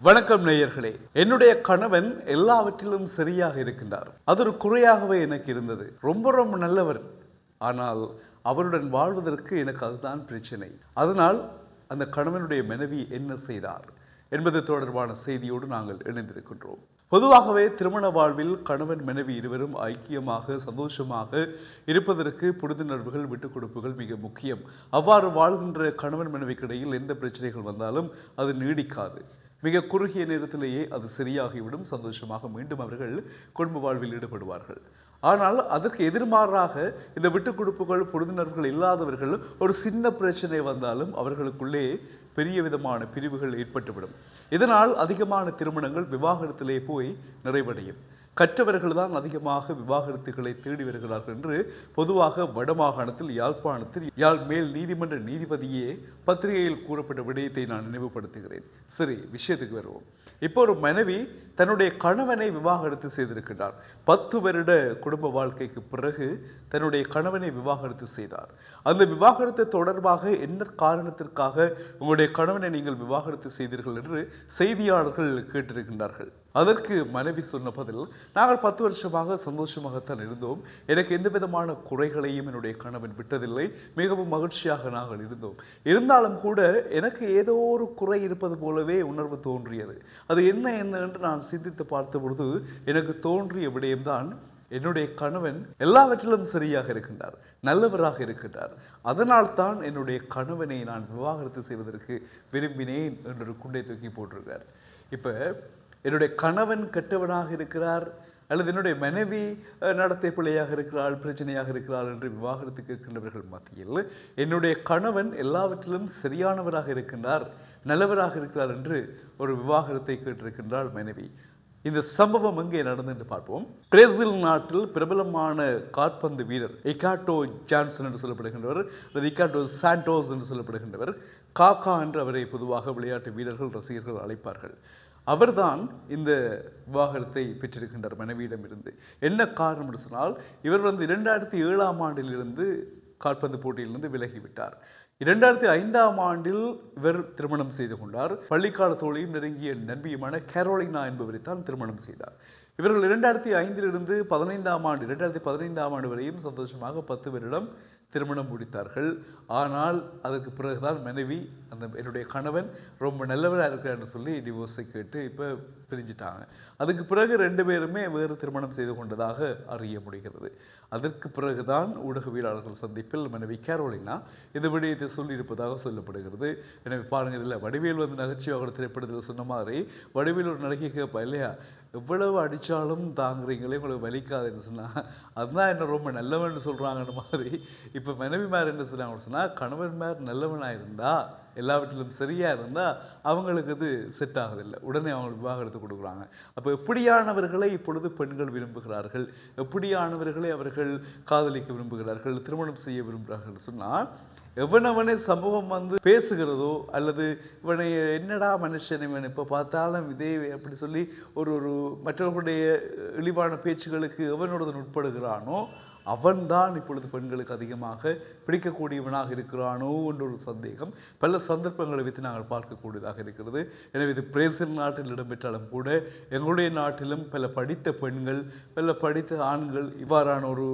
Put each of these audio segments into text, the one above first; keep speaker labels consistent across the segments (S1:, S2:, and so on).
S1: வணக்கம் நேயர்களே. என்னுடைய கணவன் எல்லாவற்றிலும் சரியாக இருக்கின்றார். அது ஒரு குறையாகவே எனக்கு இருந்தது. ரொம்ப ரொம்ப நல்லவர். ஆனால் அவருடன் வாழ்வதற்கு எனக்கு அதுதான் பிரச்சனை. அதனால் அந்த கணவனுடைய மனைவி என்ன செய்தார் என்பது தொடர்பான செய்தியோடு நாங்கள் இணைந்திருக்கின்றோம். பொதுவாகவே திருமண வாழ்வில் கணவன் மனைவி இருவரும் ஐக்கியமாக சந்தோஷமாக இருப்பதற்கு புரிந்துணர்வுகள் விட்டுக் கொடுப்புகள் மிக முக்கியம். அவ்வாறு வாழ்கின்ற கணவன் மனைவிக்கிடையில் எந்த பிரச்சனைகள் வந்தாலும் அது நீடிக்காது. மிக குறுகிய நேரத்திலேயே அது சரியாகிவிடும். சந்தோஷமாக மீண்டும் அவர்கள் குடும்ப வாழ்வில் ஈடுபடுவார்கள். ஆனால் அதற்கு எதிர்மாறாக இந்த விட்டுக் கொடுப்புகள் புரிந்துணர்வுகள் இல்லாதவர்கள் ஒரு சின்ன பிரச்சனை வந்தாலும் அவர்களுக்குள்ளே பெரிய விதமான பிரிவுகள் ஏற்பட்டுவிடும். இதனால் அதிகமான திருமணங்கள் விவாகரத்திலே போய் நிறைவடையும். கற்றவர்கள் தான் அதிகமாக விவாகரத்துகளை தேடி வருகிறார்கள் என்று பொதுவாக வடமாகாணத்தில் யாழ்ப்பாணத்தில் யாழ் மேல் நீதிமன்ற நீதிபதியே பத்திரிகையில் கூறப்பட்ட விடயத்தை நான் நினைவுபடுத்துகிறேன். சரி விஷயத்துக்கு வருவோம். இப்போ ஒரு மனைவி தன்னுடைய கணவனை விவாகரத்து செய்திருக்கிறார். பத்து வருட குடும்ப வாழ்க்கைக்கு பிறகு தன்னுடைய கணவனை விவாகரத்து செய்தார். அந்த விவாகரத்து தொடர்பாக என்ன காரணத்திற்காக உங்களுடைய கணவனை நீங்கள் விவாகரத்து செய்தீர்கள் என்று செய்தியாளர்கள் கேட்டிருக்கின்றார்கள். அதற்கு மனைவி சொன்ன பதில் நாங்கள் பத்து வருஷமாக சந்தோஷமாகத்தான் இருந்தோம். எனக்கு எந்த விதமான குறைகளையும் என்னுடைய கணவன் விட்டதில்லை. மிகவும் மகிழ்ச்சியாக நாங்கள் இருந்தோம். இருந்தாலும் கூட எனக்கு ஏதோ ஒரு குறை இருப்பது போலவே உணர்வு தோன்றியது. அது என்ன என்ன என்று நான் சிந்தித்து பார்த்த பொழுது எனக்கு தோன்றிய விடயம்தான் என்னுடைய கணவன் எல்லாவற்றிலும் சரியாக இருக்கின்றார் நல்லவராக இருக்கின்றார். அதனால் தான் என்னுடைய கணவனை நான் விவாகரத்து செய்வதற்கு விரும்பினேன் என்று குண்டை தூக்கி போட்டிருக்கார். இப்போ என்னுடைய கணவன் கெட்டவனாக இருக்கிறார் அல்லது என்னுடைய மனைவி நடத்தை பிள்ளையாக இருக்கிறாள் பிரச்சனையாக இருக்கிறாள் என்று விவாகரத்து கேட்கின்றவர்கள் மத்தியில் என்னுடைய கணவன் எல்லாவற்றிலும் சரியானவராக இருக்கின்றார் நல்லவராக இருக்கிறார் என்று ஒரு விவாகரத்தை கேட்டிருக்கின்றாள் மனைவி. இந்த சம்பவம் எங்கே நடந்து என்று பார்ப்போம். பிரேசில் நாட்டில் பிரபலமான காற்பந்து வீரர் இக்காட்டோ ஜான்சன் என்று சொல்லப்படுகின்றவர் அல்லது இக்காட்டோ சாண்டோஸ் என்று சொல்லப்படுகின்றவர் காக்கா என்று அவரை பொதுவாக விளையாட்டு வீரர்கள் ரசிகர்கள் அழைப்பார்கள். அவர்தான் இந்த விவாகரத்தை பெற்றிருக்கின்றார் மனைவியிடமிருந்து. என்ன காரணம் என்று சொன்னால் இவர் வந்து இரண்டாயிரத்தி ஏழாம் ஆண்டிலிருந்து கால்பந்து போட்டியிலிருந்து விலகிவிட்டார். இரண்டாயிரத்தி ஐந்தாம் ஆண்டில் இவர் திருமணம் செய்து கொண்டார். பள்ளிக்கால தோழியும் நெருங்கிய நண்பியுமான கேரோலினா என்பவரை தான் திருமணம் செய்தார். இவர்கள் இரண்டாயிரத்தி ஐந்திலிருந்து பதினைந்தாம் ஆண்டு இரண்டாயிரத்தி பதினைந்தாம் ஆண்டு வரையும் சந்தோஷமாக பத்து வருடம் திருமணம் முடித்தார்கள். ஆனால் அதற்கு பிறகுதான் மனைவி அந்த என்னுடைய கணவன் ரொம்ப நல்லவராக இருக்கிறான்னு சொல்லி டிவோர்ஸை கேட்டு இப்போ பிரிஞ்சிட்டாங்க. அதுக்கு பிறகு ரெண்டு பேருமே வேறு திருமணம் செய்து கொண்டதாக அறிய முடிகிறது. அதற்கு பிறகுதான் ஊடகவியலாளர்கள் சந்திப்பில் மனைவி கேரோலினா இந்த விடயத்தை சொல்லியிருப்பதாக சொல்லப்படுகிறது. எனவே பாருங்கள் இதில் வடிவேல் வந்து நகைச்சுவாக திரைப்படத்தில் சொன்ன மாதிரி வடிவேல் ஒரு நடிகை கேட்பா இல்லையா? எவ்வளவு அடித்தாலும் தாங்குறீங்களே உங்களுக்கு வலிக்காதுன்னு சொன்னால் அதுதான் என்ன ரொம்ப நல்லவன் சொல்கிறாங்கன்னு மாதிரி இப்போ மனைவிமார் என்ன சொல்கிறாங்கன்னு சொன்னால் கணவன்மார் நல்லவனாக இருந்தால் எல்லாவற்றிலும் சரியாக இருந்தால் அவங்களுக்கு இது செட் ஆகுதில்லை உடனே அவங்களுக்கு விவாகரத்து கொடுக்குறாங்க. அப்போ எப்படியானவர்களை இப்பொழுது பெண்கள் விரும்புகிறார்கள்? எப்படியானவர்களை அவர்கள் காதலிக்க விரும்புகிறார்கள்? திருமணம் செய்ய விரும்புகிறார்கள்? சொன்னால் எவனவனே சமூகம் வந்து பேசுகிறதோ அல்லது இவனை என்னடா மனுஷன் இவன் இப்போ பார்த்தாலும் இதே அப்படி சொல்லி ஒரு ஒரு மற்றவர்களுடைய இழிவான பேச்சுகளுக்கு எவனோடது உட்படுகிறானோ அவன்தான் இப்பொழுது பெண்களுக்கு அதிகமாக பிடிக்கக்கூடியவனாக இருக்கிறானோ என்ற ஒரு சந்தேகம் பல சந்தர்ப்பங்களை வைத்து நாங்கள் பார்க்கக்கூடியதாக இருக்கிறது. எனவே இது பிரேசில் நாட்டில் இடம்பெற்றாலும் கூட எங்களுடைய நாட்டிலும் பல படித்த பெண்கள் பல படித்த ஆண்கள் இவ்வாறான ஒரு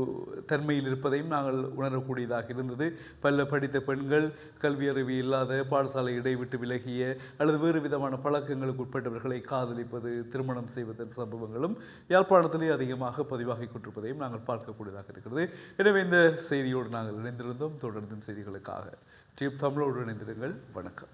S1: தன்மையில் இருப்பதையும் நாங்கள் உணரக்கூடியதாக இருந்தது. பல படித்த பெண்கள் கல்வி அறிவு இல்லாத பாடசாலை இடைவிட்டு விலகிய அல்லது வேறு விதமான பழக்கங்களுக்கு உட்பட்டவர்களை காதலிப்பது திருமணம் செய்வதன் சம்பவங்களும் யாழ்ப்பாணத்திலே அதிகமாக பதிவாகி கொண்டிருப்பதையும் நாங்கள் பார்க்கக்கூடியதாக இருக்கிறது. இருக்கிறது. எனவே இந்த செய்தியோடு நாங்கள் இணைந்திருந்தோம். தொடர்ந்தும் செய்திகளுக்காக. டியூப் தமிழோடு இணைந்திருங்கள். வணக்கம்.